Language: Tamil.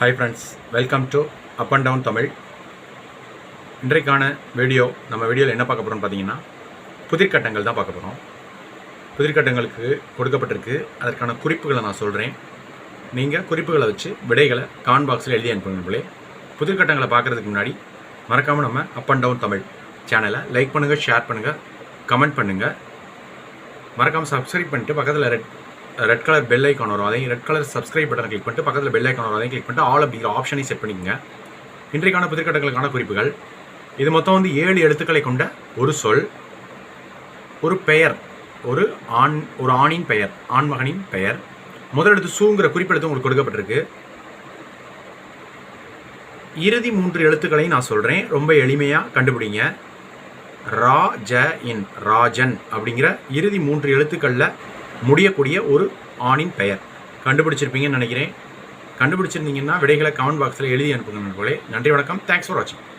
Hi friends welcome to up and down Tamil இன்றைக்கான வீடியோ நம்ம வீடியோவில் என்ன பார்க்க போகிறோம்னு பார்த்தீங்கன்னா புதிர்கட்டங்கள் தான் பார்க்க போகிறோம் புதிர்கட்டங்களுக்கு கொடுக்கப்பட்டிருக்கு. அதற்கான குறிப்புகளை நான் சொல்கிறேன் நீங்கள் குறிப்புகளை வச்சு விடைகளை கான் பாக்ஸில் எழுதி அனுப்புங்களே புதிர்கட்டங்களை பார்க்குறதுக்கு முன்னாடி மறக்காமல் நம்ம அப் அண்ட் டவுன் தமிழ் சேனலை லைக் பண்ணுங்கள் ஷேர் பண்ணுங்கள் கமெண்ட் பண்ணுங்கள் மறக்காமல் சப்ஸ்கிரைப் பண்ணிட்டு பக்கத்தில் red red colour bell icon வரும். அதையும் red colour subscribe button click பண்ணிட்டு பக்கத்தில் பெல் ஐக்கான் வரும். அதையும் கிளிக் பண்ணிட்டு ஆல் அப்படிங்கிற ஆப்ஷனை செட் பண்ணிக்கங்க. இன்றைக்கான புதிர்கட்டங்களுக்கான குறிப்புகள். இது மொத்தம் வந்து ஏழு எழுத்துக்களை கொண்ட ஒரு சொல் ஒரு பெயர் ஒரு ஆண் ஒரு ஆணின் பெயர் ஆண்மகனின் பெயர். முதலெடுத்து சூங்கிற குறிப்பெடுத்து உங்களுக்கு கொடுக்கப்பட்டிருக்கு. இறுதி மூன்று எழுத்துக்களை நான் சொல்கிறேன் ரொம்ப எளிமையாக கண்டுபிடிங்க. ரா ஜ இன் ராஜன் அப்படிங்கிற இறுதி மூன்று எழுத்துக்களில் முடியக்கூடிய ஒரு ஆணின் பெயர். கண்டுபிடிச்சிருப்பீங்கன்னு நினைக்கிறேன். கண்டுபிடிச்சிருந்தீங்கன்னா விடைகளை கமெண்ட் பாக்ஸில் எழுதி அனுப்புங்க நண்பர்களே. நன்றி வணக்கம். தேங்க்ஸ் ஃபார் வாட்சிங்